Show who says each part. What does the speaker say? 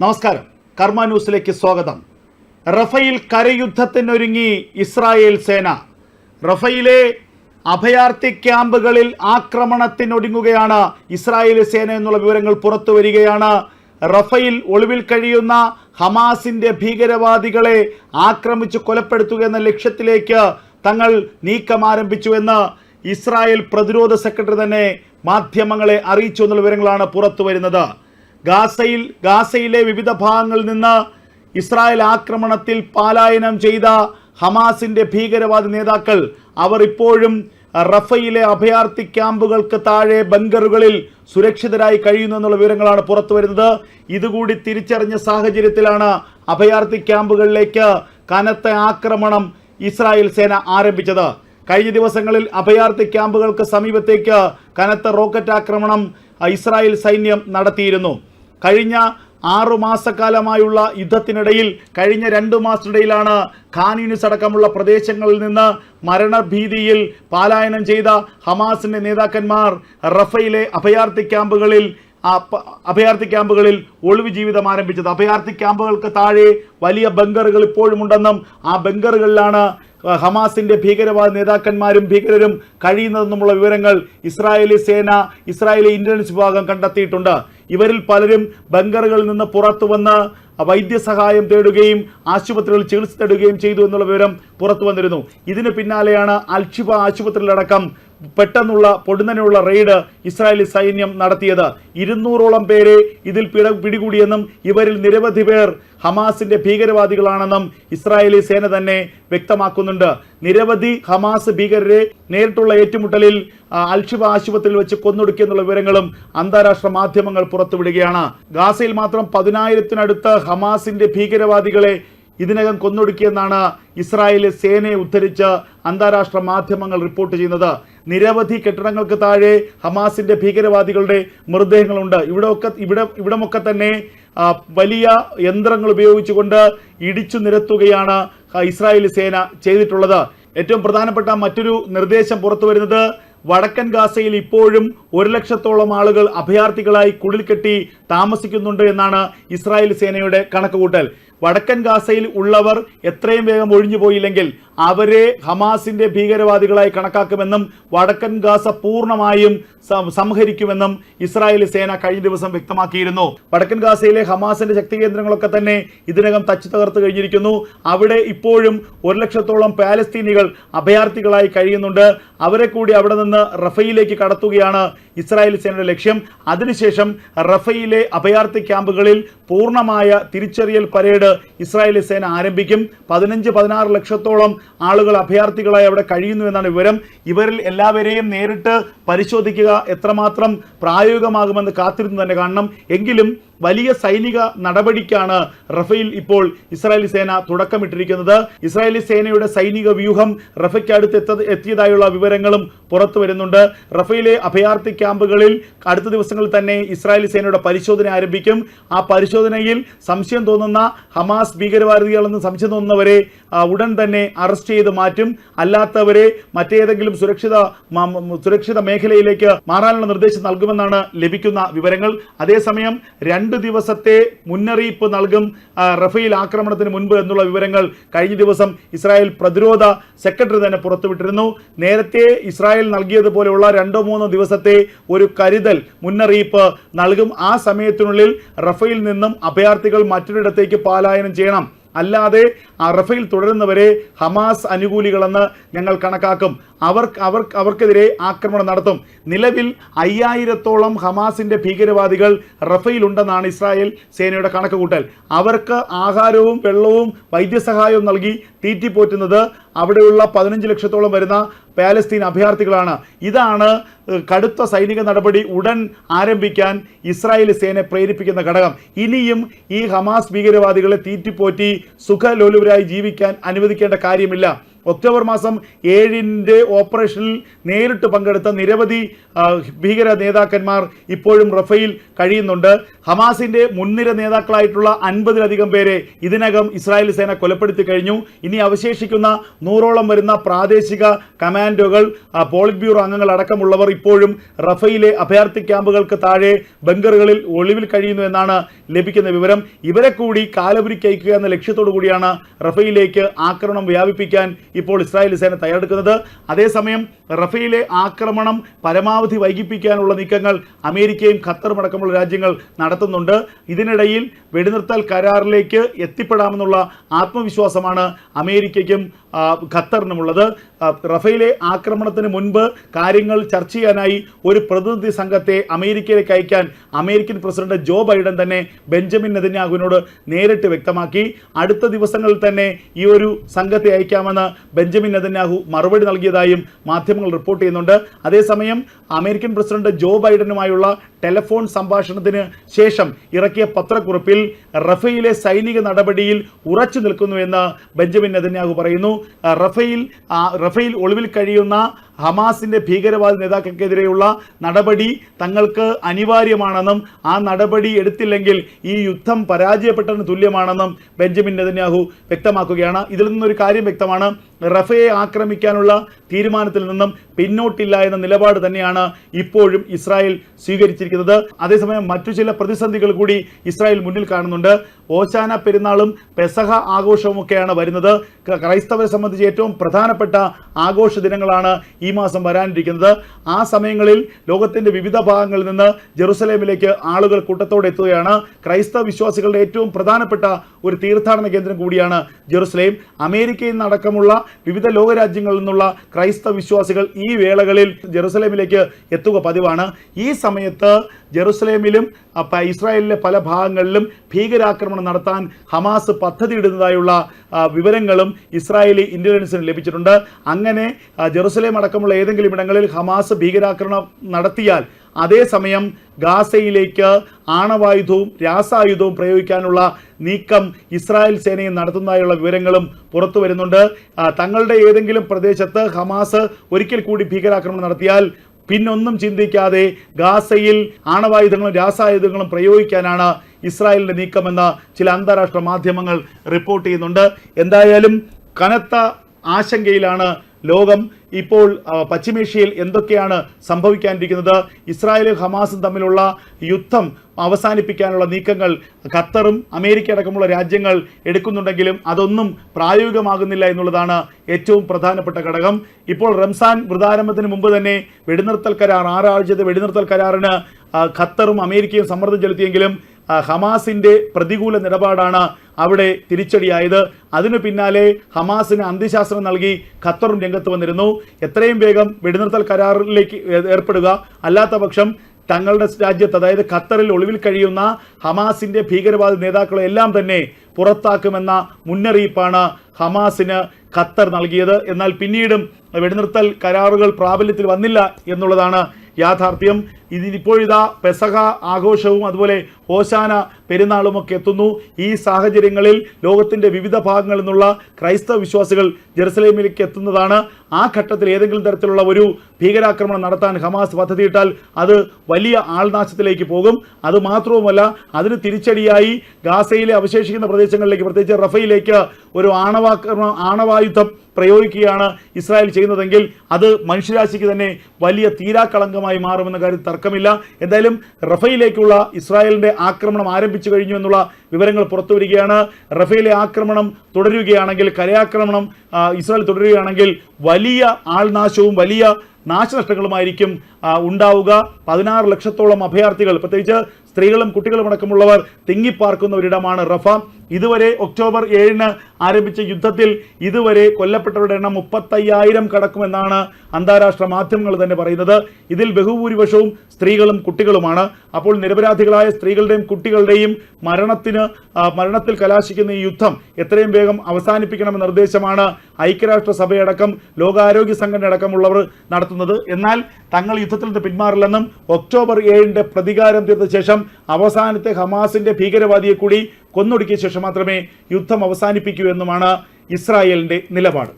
Speaker 1: നമസ്കാരം. കർമ്മ ന്യൂസിലേക്ക് സ്വാഗതം. റഫയിൽ കരയുദ്ധത്തിനൊരുങ്ങി ഇസ്രായേൽ സേന. റഫയിലെ അഭയാർത്ഥി ക്യാമ്പുകളിൽ ആക്രമണത്തിനൊടുങ്ങുകയാണ് ഇസ്രായേൽ സേന എന്നുള്ള വിവരങ്ങൾ പുറത്തു വരികയാണ്. റഫയിൽ ഒളിവിൽ കഴിയുന്ന ഹമാസിന്റെ ഭീകരവാദികളെ ആക്രമിച്ചു കൊലപ്പെടുത്തുക എന്ന ലക്ഷ്യത്തിലേക്ക് തങ്ങൾ നീക്കം ആരംഭിച്ചുവെന്ന് ഇസ്രായേൽ പ്രതിരോധ സെക്രട്ടറി തന്നെ മാധ്യമങ്ങളെ അറിയിച്ചു എന്നുള്ള വിവരങ്ങളാണ് പുറത്തു വരുന്നത്. ഗാസയിൽ ഗാസയിലെ വിവിധ ഭാഗങ്ങളിൽ നിന്ന് ഇസ്രായേൽ ആക്രമണത്തിൽ പാലായനം ചെയ്ത ഹമാസിന്റെ ഭീകരവാദി നേതാക്കൾ അവർ ഇപ്പോഴും റഫയിലെ അഭയാർത്ഥി ക്യാമ്പുകൾക്ക് താഴെ ബങ്കറുകളിൽ സുരക്ഷിതരായി കഴിയുന്നു എന്നുള്ള വിവരങ്ങളാണ് പുറത്തു വരുന്നത്. ഇതുകൂടി തിരിച്ചറിഞ്ഞ സാഹചര്യത്തിലാണ് അഭയാർത്ഥി ക്യാമ്പുകളിലേക്ക് കനത്ത ആക്രമണം ഇസ്രായേൽ സേന ആരംഭിച്ചത്. കഴിഞ്ഞ ദിവസങ്ങളിൽ അഭയാർത്ഥി ക്യാമ്പുകൾക്ക് സമീപത്തേക്ക് കനത്ത റോക്കറ്റ് ആക്രമണം ഇസ്രായേൽ സൈന്യം നടത്തിയിരുന്നു. കഴിഞ്ഞ ആറു മാസക്കാലമായുള്ള യുദ്ധത്തിനിടയിൽ കഴിഞ്ഞ രണ്ടു മാസത്തിനിടയിലാണ് യൂണിസ് അടക്കമുള്ള പ്രദേശങ്ങളിൽ നിന്ന് മരണഭീതിയിൽ പാലായനം ചെയ്ത ഹമാസിന്റെ നേതാക്കന്മാർ റഫയിലെ അഭയാർത്ഥി ക്യാമ്പുകളിൽ അഭയാർത്ഥി ക്യാമ്പുകളിൽ ഒളിവ് ജീവിതം ആരംഭിച്ചത്. അഭയാർത്ഥി ക്യാമ്പുകൾക്ക് താഴെ വലിയ ബങ്കറുകൾ ഇപ്പോഴും ഉണ്ടെന്നും ആ ബങ്കറുകളിലാണ് ഹമാസിന്റെ ഭീകരവാദ നേതാക്കന്മാരും ഭീകരരും കഴിയുന്നതെന്നുമുള്ള വിവരങ്ങൾ ഇസ്രായേലി സേന ഇസ്രായേലി ഇന്റലിജൻസ് വിഭാഗം കണ്ടെത്തിയിട്ടുണ്ട്. ഇവരിൽ പലരും ബങ്കറുകളിൽ നിന്ന് പുറത്തു വന്ന് വൈദ്യസഹായം തേടുകയും ആശുപത്രികളിൽ ചികിത്സ തേടുകയും ചെയ്തു എന്നുള്ള വിവരം പുറത്തു വന്നിരുന്നു. ഇതിന് പിന്നാലെയാണ് അൽഷിഫ ആശുപത്രിയിലടക്കം പെട്ടെന്നുള്ള പൊടുന്നനെയുള്ള റെയ്ഡ് ഇസ്രായേലി സൈന്യം നടത്തിയത്. ഇരുന്നൂറോളം പേരെ ഇതിൽ പിട പിടികൂടിയെന്നും ഇവരിൽ നിരവധി പേർ ഹമാസിന്റെ ഭീകരവാദികളാണെന്നും ഇസ്രായേലി സേന തന്നെ വ്യക്തമാക്കുന്നുണ്ട്. നിരവധി ഹമാസ് ഭീകരരെ നേരിട്ടുള്ള ഏറ്റുമുട്ടലിൽ അൽഷിബ ആശുപത്രിയിൽ വെച്ച് കൊന്നൊടുക്കിയെന്നുള്ള വിവരങ്ങളും അന്താരാഷ്ട്ര മാധ്യമങ്ങൾ പുറത്തുവിടുകയാണ്. ഗാസയിൽ മാത്രം പതിനായിരത്തിനടുത്ത് ഹമാസിന്റെ ഭീകരവാദികളെ ഇതിനകം കൊന്നൊടുക്കിയെന്നാണ് ഇസ്രായേലി സേനയെ ഉദ്ധരിച്ച് അന്താരാഷ്ട്ര മാധ്യമങ്ങൾ റിപ്പോർട്ട് ചെയ്യുന്നത് നിരവധി കെട്ടിടങ്ങൾക്ക് താഴെ ഹമാസിന്റെ ഭീകരവാദികളുടെ മൃതദേഹങ്ങളുണ്ട്. ഇവിടെയൊക്കെ ഇവിടെ ഇവിടമൊക്കെ തന്നെ വലിയ യന്ത്രങ്ങൾ ഉപയോഗിച്ചുകൊണ്ട് ഇടിച്ചു നിരത്തുകയാണ് ഇസ്രായേലി സേന ചെയ്തിട്ടുള്ളത്. ഏറ്റവും പ്രധാനപ്പെട്ട മറ്റൊരു നിർദ്ദേശം പുറത്തു വരുന്നത് വടക്കൻ ഗാസയിൽ ഇപ്പോഴും ഒരു ലക്ഷത്തോളം ആളുകൾ അഭയാർത്ഥികളായി കുടിൽ കെട്ടി താമസിക്കുന്നുണ്ട് എന്നാണ് ഇസ്രായേൽ സേനയുടെ കണക്കുകൂട്ടൽ. വടക്കൻ ഗാസയിൽ ഉള്ളവർ എത്രയും വേഗം ഒഴിഞ്ഞു പോയില്ലെങ്കിൽ അവരെ ഹമാസിന്റെ ഭീകരവാദികളായി കണക്കാക്കുമെന്നും വടക്കൻ ഗാസ പൂർണമായും സംഹരിക്കുമെന്നും ഇസ്രായേൽ സേന കഴിഞ്ഞ ദിവസം വ്യക്തമാക്കിയിരുന്നു. വടക്കൻ ഗാസയിലെ ഹമാസിന്റെ ശക്തി കേന്ദ്രങ്ങളൊക്കെ തന്നെ ഇതിനകം തച്ചു തകർത്ത് കഴിഞ്ഞിരിക്കുന്നു. അവിടെ ഇപ്പോഴും ഒരു ലക്ഷത്തോളം പാലസ്തീനികൾ അഭയാർത്ഥികളായി കഴിയുന്നുണ്ട്. അവരെ കൂടി അവിടെ നിന്ന് റഫയിലേക്ക് കടത്തുകയാണ് ഇസ്രായേൽ സേനയുടെ ലക്ഷ്യം. അതിനുശേഷം റഫയിലെ അഭയാർത്ഥി ക്യാമ്പുകളിൽ പൂർണമായ തിരിച്ചറിയൽ പരേഡ് ഇസ്രായേലി സേന ആരംഭിക്കും. പതിനഞ്ച് പതിനാറ് ലക്ഷത്തോളം ആളുകൾ അഭയാർത്ഥികളായി അവിടെ കഴിയുന്നു എന്നാണ് വിവരം. ഇവരിൽ എല്ലാവരെയും നേരിട്ട് പരിശോധിക്കുക എത്രമാത്രം പ്രായോഗികമാകുമെന്ന് കാത്തിരുന്നു തന്നെ കാണണം. എങ്കിലും വലിയ സൈനിക നടപടിക്കാണ് റഫേൽ ഇപ്പോൾ ഇസ്രായേലി സേന തുടക്കമിട്ടിരിക്കുന്നത്. ഇസ്രായേലി സേനയുടെ സൈനിക വ്യൂഹം റഫയ്ക്ക് അടുത്ത് എത്തിയതായുള്ള വിവരങ്ങളും പുറത്തു വരുന്നുണ്ട്. റഫയിലെ അഭയാർത്ഥി ക്യാമ്പുകളിൽ അടുത്ത ദിവസങ്ങളിൽ തന്നെ ഇസ്രായേലി സേനയുടെ പരിശോധന ആരംഭിക്കും. ആ പരിശോധനയിൽ സംശയം തോന്നുന്ന ഹമാസ് ഭീകരവാദികളെന്ന് സംശയം തോന്നുന്നവരെ ഉടൻ തന്നെ അറസ്റ്റ് ചെയ്ത് മാറ്റും. അല്ലാത്തവരെ മറ്റേതെങ്കിലും സുരക്ഷിത സുരക്ഷിത മേഖലയിലേക്ക് മാറാനുള്ള നിർദ്ദേശം നൽകുമെന്നാണ് ലഭിക്കുന്ന വിവരങ്ങൾ. അതേസമയം രണ്ട് ദിവസത്തെ മുന്നറിയിപ്പ് നൽകും റഫേൽ ആക്രമണത്തിന് മുൻപ് എന്നുള്ള വിവരങ്ങൾ കഴിഞ്ഞ ദിവസം ഇസ്രായേൽ പ്രതിരോധ സെക്രട്ടറി തന്നെ പുറത്തുവിട്ടിരുന്നു. നേരത്തെ ഇസ്രായേൽ നൽകിയതുപോലെയുള്ള രണ്ടോ മൂന്നോ ദിവസത്തെ ഒരു കരുതൽ മുന്നറിയിപ്പ് നൽകും. ആ സമയത്തിനുള്ളിൽ റഫേൽ നിന്നും അഭയാർത്ഥികൾ മറ്റൊരിടത്തേക്ക് പാലായനം ചെയ്യണം. അല്ലാതെ അറഫയിൽ തുടരുന്നവരെ ഹമാസ് അനുകൂലികളെന്ന് ഞങ്ങൾ കണക്കാക്കും. അവർ അവർ അവർക്കെതിരെ ആക്രമണം നടത്തും. നിലവിൽ അയ്യായിരത്തോളം ഹമാസിന്റെ ഭീകരവാദികൾ റഫയിലുണ്ടെന്നാണ് ഇസ്രായേൽ സേനയുടെ കണക്കുകൂട്ടൽ. അവർക്ക് ആഹാരവും വെള്ളവും വൈദ്യസഹായവും നൽകി തീറ്റിപ്പോറ്റുന്നത് അവിടെയുള്ള പതിനഞ്ച് ലക്ഷത്തോളം വരുന്ന പാലസ്തീൻ അഭയാർത്ഥികളാണ്. ഇതാണ് കടുത്ത സൈനിക നടപടി ഉടൻ ആരംഭിക്കാൻ ഇസ്രായേൽ സേന പ്രേരിപ്പിക്കുന്ന ഘടകം. ഇനിയും ഈ ഹമാസ് ഭീകരവാദികളെ തീറ്റിപ്പോറ്റി സുഖലോലുവരായി ജീവിക്കാൻ അനുവദിക്കേണ്ട കാര്യമില്ല. ഒക്ടോബർ മാസം ഏഴിന്റെ ഓപ്പറേഷനിൽ നേരിട്ട് പങ്കെടുത്ത നിരവധി ഭീകര നേതാക്കന്മാർ ഇപ്പോഴും റഫയിൽ കഴിയുന്നുണ്ട്. ഹമാസിന്റെ മുൻനിര നേതാക്കളായിട്ടുള്ള അൻപതിലധികം പേരെ ഇതിനകം ഇസ്രായേൽ സേന കൊലപ്പെടുത്തി കഴിഞ്ഞു. ഇനി അവശേഷിക്കുന്ന നൂറോളം വരുന്ന പ്രാദേശിക കമാൻഡോകൾ പോളിറ്റ് ബ്യൂറോ അംഗങ്ങൾ അടക്കമുള്ളവർ ഇപ്പോഴും റഫയിലെ അഭയാർത്ഥി ക്യാമ്പുകൾക്ക് താഴെ ബങ്കറുകളിൽ ഒളിവിൽ കഴിയുന്നു എന്നാണ് ലഭിക്കുന്ന വിവരം. ഇവരെ കൂടി കാലപുരിക്കയക്കുക എന്ന ലക്ഷ്യത്തോടു കൂടിയാണ് റഫയിലേക്ക് ആക്രമണം വ്യാപിപ്പിക്കാൻ ഇപ്പോൾ ഇസ്രായേൽ സേന തയ്യാറെടുക്കുന്നത്. അതേസമയം റഫയിലെ ആക്രമണം പരമാവധി വൈകിപ്പിക്കാനുള്ള നീക്കങ്ങൾ അമേരിക്കയും ഖത്തറും അടക്കമുള്ള രാജ്യങ്ങൾ നടത്തുന്നുണ്ട്. ഇതിനിടയിൽ വെടിനിർത്തൽ കരാറിലേക്ക് എത്തിപ്പെടാമെന്നുള്ള ആത്മവിശ്വാസമാണ് അമേരിക്കയ്ക്കും ഖത്തറിനുമുള്ളത്. റഫയിലെ ആക്രമണത്തിന് മുൻപ് കാര്യങ്ങൾ ചർച്ച ചെയ്യാനായി ഒരു പ്രതിനിധി സംഘത്തെ അമേരിക്കയിലേക്ക് അയക്കാൻ അമേരിക്കൻ പ്രസിഡന്റ് ജോ ബൈഡൻ തന്നെ ബെഞ്ചമിൻ നെതന്യാഹുവിനോട് നേരിട്ട് വ്യക്തമാക്കി. അടുത്ത ദിവസങ്ങളിൽ തന്നെ ഈ ഒരു സംഘത്തെ അയക്കാമെന്ന് ബെഞ്ചമിൻ നെതന്യാഹു മറുപടി നൽകിയതായും മാധ്യമങ്ങൾ റിപ്പോർട്ട് ചെയ്യുന്നുണ്ട്. അതേസമയം അമേരിക്കൻ പ്രസിഡന്റ് ജോ ബൈഡനുമായുള്ള ടെലിഫോൺ സംഭാഷണത്തിന് ശേഷം ഇറക്കിയ പത്രക്കുറിപ്പിൽ റഫയിലെ സൈനിക നടപടിയിൽ ഉറച്ചു നിൽക്കുന്നുവെന്ന് ബെഞ്ചമിൻ നെതന്യാഹു പറയുന്നു. റഫയിൽ റഫയിൽ ഒളിവിൽ കഴിയുന്ന ഹമാസിന്റെ ഭീകരവാദ നേതാക്കൾക്കെതിരെയുള്ള നടപടി തങ്ങൾക്ക് അനിവാര്യമാണെന്നും ആ നടപടി എടുത്തില്ലെങ്കിൽ ഈ യുദ്ധം പരാജയപ്പെട്ടതിന് തുല്യമാണെന്നും ബെഞ്ചമിൻ നെതന്യാഹു വ്യക്തമാക്കുകയാണ്. ഇതിൽ നിന്നൊരു കാര്യം വ്യക്തമാണ്. റഫയെ ആക്രമിക്കാനുള്ള തീരുമാനത്തിൽ നിന്നും പിന്നോട്ടില്ല എന്ന നിലപാട് തന്നെയാണ് ഇപ്പോഴും ഇസ്രായേൽ സ്വീകരിച്ചിരിക്കുന്നത്. അതേസമയം മറ്റു ചില പ്രതിസന്ധികൾ കൂടി ഇസ്രായേൽ മുന്നിൽ കാണുന്നുണ്ട്. ഓശാന പെരുന്നാളും പെസഹ ആഘോഷവും ഒക്കെയാണ് വരുന്നത് ക്രൈസ്തവരെ സംബന്ധിച്ച് ഏറ്റവും പ്രധാനപ്പെട്ട ആഘോഷ ദിനങ്ങളാണ് മാസം വരാനിരിക്കുന്നത്. ആ സമയങ്ങളിൽ ലോകത്തിന്റെ വിവിധ ഭാഗങ്ങളിൽ നിന്ന് ജെറുസലേമിലേക്ക് ആളുകൾ കൂട്ടത്തോടെ എത്തുകയാണ്. ക്രൈസ്തവ വിശ്വാസികളുടെ ഏറ്റവും പ്രധാനപ്പെട്ട ഒരു തീർത്ഥാടന കേന്ദ്രം കൂടിയാണ് ജെറുസലേം. അമേരിക്കയിൽ നിന്നടക്കമുള്ള വിവിധ ലോകരാജ്യങ്ങളിൽ നിന്നുള്ള ക്രൈസ്തവ വിശ്വാസികൾ ഈ വേളകളിൽ ജെറുസലേമിലേക്ക് എത്തുക പതിവാണ്. ഈ സമയത്ത് ജെറുസലേമിലും ഇസ്രായേലിലെ പല ഭാഗങ്ങളിലും ഭീകരാക്രമണം നടത്താൻ ഹമാസ് പദ്ധതി ഇടുന്നതായുള്ള വിവരങ്ങളും ഇസ്രായേലി ഇന്റലിജൻസിന് ലഭിച്ചിട്ടുണ്ട്. അങ്ങനെ ജെറുസലേം അടക്കമുള്ള ഏതെങ്കിലും ഇടങ്ങളിൽ ഹമാസ് ഭീകരാക്രമണം നടത്തിയാൽ അതേസമയം ഗാസയിലേക്ക് ആണവായുധവും രാസായുധവും പ്രയോഗിക്കാനുള്ള നീക്കം ഇസ്രായേൽ സേനയും നടത്തുന്നതായുള്ള വിവരങ്ങളും പുറത്തു വരുന്നുണ്ട്. തങ്ങളുടെ ഏതെങ്കിലും പ്രദേശത്ത് ഹമാസ് ഒരിക്കൽ കൂടി ഭീകരാക്രമണം നടത്തിയാൽ പിന്നൊന്നും ചിന്തിക്കാതെ ഗാസയിൽ ആണവായുധങ്ങളും രാസായുധങ്ങളും പ്രയോഗിക്കാനാണ് ഇസ്രായേലിന്റെ നീക്കമെന്ന് ചില അന്താരാഷ്ട്ര മാധ്യമങ്ങൾ റിപ്പോർട്ട് ചെയ്യുന്നുണ്ട്. എന്തായാലും കനത്ത ആശങ്കയിലാണ് ലോകം ഇപ്പോൾ പശ്ചിമേഷ്യയിൽ എന്തൊക്കെയാണ് സംഭവിക്കാനിരിക്കുന്നത്? ഇസ്രായേലും ഹമാസും തമ്മിലുള്ള യുദ്ധം അവസാനിപ്പിക്കാനുള്ള നീക്കങ്ങൾ ഖത്തറും അമേരിക്ക അടക്കമുള്ള രാജ്യങ്ങൾ എടുക്കുന്നുണ്ടെങ്കിലും അതൊന്നും പ്രായോഗികമാകുന്നില്ല എന്നുള്ളതാണ് ഏറ്റവും പ്രധാനപ്പെട്ട ഘടകം. ഇപ്പോൾ റംസാൻ വൃതാരംഭത്തിന് മുമ്പ് തന്നെ വെടിനിർത്തൽ കരാർ ആറാഴ്ചത്തെ വെടിനിർത്തൽ കരാറിന് ഖത്തറും അമേരിക്കയും സമ്മർദ്ദം ചെലുത്തിയെങ്കിലും ഹമാസിന്റെ പ്രതികൂല നിലപാടാണ് അവിടെ തിരിച്ചടിയായത്. അതിനു പിന്നാലെ ഹമാസിന് അന്ത്യശാസ്ത്രം നൽകി ഖത്തറും രംഗത്ത് വന്നിരുന്നു. എത്രയും വേഗം വെടിനിർത്തൽ കരാറിലേക്ക് ഏർപ്പെടുക. അല്ലാത്ത പക്ഷം തങ്ങളുടെ രാജ്യത്ത് അതായത് ഖത്തറിൽ ഒളിവിൽ കഴിയുന്ന ഹമാസിന്റെ ഭീകരവാദ നേതാക്കളെ എല്ലാം തന്നെ പുറത്താക്കുമെന്ന മുന്നറിയിപ്പാണ് ഹമാസിന് ഖത്തർ നൽകിയത്. എന്നാൽ പിന്നീടും വെടിനിർത്തൽ കരാറുകൾ പ്രാബല്യത്തിൽ വന്നില്ല എന്നുള്ളതാണ് യാഥാർത്ഥ്യം. ഇതിനിപ്പോഴിതാ പെസഹ ആഘോഷവും അതുപോലെ ഹോശാന പെരുന്നാളും ഒക്കെ എത്തുന്നു. ഈ സാഹചര്യങ്ങളിൽ ലോകത്തിന്റെ വിവിധ ഭാഗങ്ങളിൽ നിന്നുള്ള ക്രൈസ്തവ വിശ്വാസികൾ ജെറുസലേമിലേക്ക് എത്തുന്നതാണ്. ആ ഘട്ടത്തിൽ ഏതെങ്കിലും തരത്തിലുള്ള ഒരു ഭീകരാക്രമണം നടത്താൻ ഹമാസ് പദ്ധതിയിട്ടാൽ അത് വലിയ ആൾനാശത്തിലേക്ക് പോകും. അത് മാത്രവുമല്ല അതിന് തിരിച്ചടിയായി ഗാസയിലെ അവശേഷിക്കുന്ന പ്രദേശങ്ങളിലേക്ക് പ്രത്യേകിച്ച് റഫയിലേക്ക് ഒരു ആണവാക്രമണം ആണവായുധം പ്രയോഗിക്കുകയാണ് ഇസ്രായേൽ ചെയ്യുന്നതെങ്കിൽ അത് മനുഷ്യരാശിക്ക് തന്നെ വലിയ തീരാക്കളങ്കമായി മാറുമെന്ന കാര്യത്തിൽ തർക്കമില്ല. എന്തായാലും റഫയിലേക്കുള്ള ഇസ്രായേലിന്റെ ആക്രമണം ആരംഭിച്ചു കഴിഞ്ഞു എന്നുള്ള വിവരങ്ങൾ പുറത്തു വരികയാണ് റഫയിലെ ആക്രമണം തുടരുകയാണെങ്കിൽ കരയാക്രമണം ഇസ്രായേൽ തുടരുകയാണെങ്കിൽ വലിയ ആൾനാശവും വലിയ നാശനഷ്ടങ്ങളുമായിരിക്കും ഉണ്ടാവുക. പതിനാറ് ലക്ഷത്തോളം അഭയാർത്ഥികൾ പ്രത്യേകിച്ച് സ്ത്രീകളും കുട്ടികളും അടക്കമുള്ളവർ തിങ്ങിപ്പാർക്കുന്ന ഒരിടമാണ് റഫ. ഇതുവരെ ഒക്ടോബർ ഏഴിന് ആരംഭിച്ച യുദ്ധത്തിൽ ഇതുവരെ കൊല്ലപ്പെട്ടവരുടെ എണ്ണം മുപ്പത്തയ്യായിരം കടക്കുമെന്നാണ് അന്താരാഷ്ട്ര മാധ്യമങ്ങൾ തന്നെ പറയുന്നത്. ഇതിൽ ബഹുഭൂരിപക്ഷവും സ്ത്രീകളും കുട്ടികളുമാണ്. അപ്പോൾ നിരപരാധികളായ സ്ത്രീകളുടെയും കുട്ടികളുടെയും മരണത്തിന് മരണത്തിൽ കലാശിക്കുന്ന ഈ യുദ്ധം എത്രയും വേഗം അവസാനിപ്പിക്കണമെന്ന നിർദ്ദേശമാണ് ഐക്യരാഷ്ട്രസഭയടക്കം ലോകാരോഗ്യ സംഘടന അടക്കമുള്ളവർ നടത്തുന്നത്. എന്നാൽ തങ്ങൾ യുദ്ധത്തിൽ നിന്ന് പിന്മാറില്ലെന്നും ഒക്ടോബർ ഏഴിന്റെ പ്രതികാരം തീർത്ത ശേഷം അവസാനത്തെ ഹമാസിന്റെ ഭീകരവാദിയെ കൂടി കൊന്നൊടുക്കിയ ശേഷം മാത്രമേ യുദ്ധം അവസാനിപ്പിക്കൂ എന്നുമാണ് ഇസ്രായേലിന്റെ നിലപാട്.